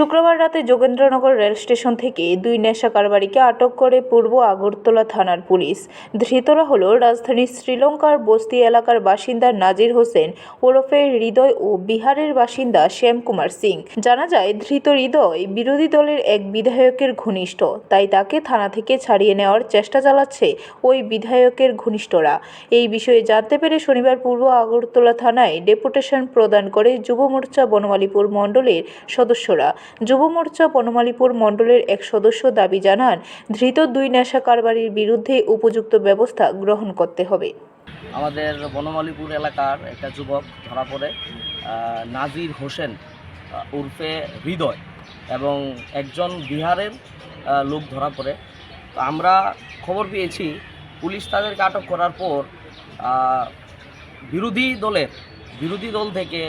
শুক্রবার রাতে Jogendranagar rail station থেকে দুই নেশা কারবারিকে আটক করে পূর্ব আগরতলা থানার পুলিশ। ধৃতরা হল রাজধানীর শ্রীলঙ্কার বস্তি এলাকার বাসিন্দা নাজির হোসেন ওরফে হৃদয় ও বিহারের বাসিন্দা শ্যাম কুমার সিং। জানা যায়, ধৃত হৃদয় বিরোধী দলের এক বিধায়কের ঘনিষ্ঠ, তাই তাকে থানা থেকে ছাড়িয়ে নেওয়ার চেষ্টা চালাচ্ছে ওই বিধায়কের ঘনিষ্ঠরা। এই বিষয়ে জানতে পেরে শনিবার পূর্ব আগরতলা থানায় ডেপুটেশন প্রদান করে যুব মোর্চা বনমালীপুর মণ্ডলের সদস্যরা যুব মোর্চা বনমালীপুর মণ্ডলের এক সদস্য দাবি জানান, ধৃত দুই নেশা কারবারির বিরুদ্ধে উপযুক্ত ব্যবস্থা গ্রহণ করতে হবে। আমাদের বনমালীপুর এলাকার একটা যুবক ধরা পড়ে নাজির হোসেন উর্ফে হৃদয় এবং একজন বিহারের লোক ধরা পড়ে। আমরা খবর পেয়েছি, পুলিশ তাদেরকে আটক করার পর বিরোধী দলের, বিরোধী দল থেকে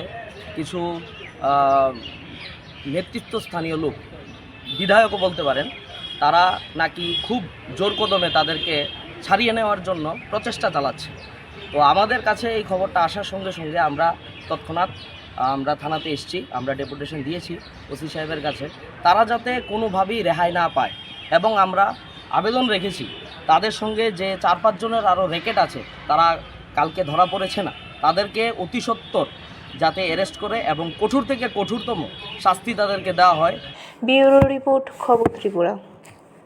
কিছু নেতৃত্ব স্থানীয় লোক, বিধায়কও বলতে পারেন, তারা নাকি খুব জোর কদমে তাদেরকে ছাড়িয়ে নেওয়ার জন্য প্রচেষ্টা চালাচ্ছে। তো আমাদের কাছে এই খবরটা আসার সঙ্গে সঙ্গে আমরা তৎক্ষণাৎ, আমরা থানাতে এসেছি, আমরা ডেপুটেশন দিয়েছি ওসি সাহেবের কাছে। তারা যাতে কোনোভাবেই রেহাই না পায় এবং আমরা আবেদন রেখেছি, তাদের সঙ্গে যে চার পাঁচজনের আরও রেকেট আছে, তারা কালকে ধরা পড়েছে না। তাদেরকে অতি সত্বর যাতে অ্যারেস্ট করে এবং কঠোর থেকে কঠোরতম শাস্তি তাদেরকে দেওয়া হয়। ব্যুরো রিপোর্ট খবর ত্রিপুরা।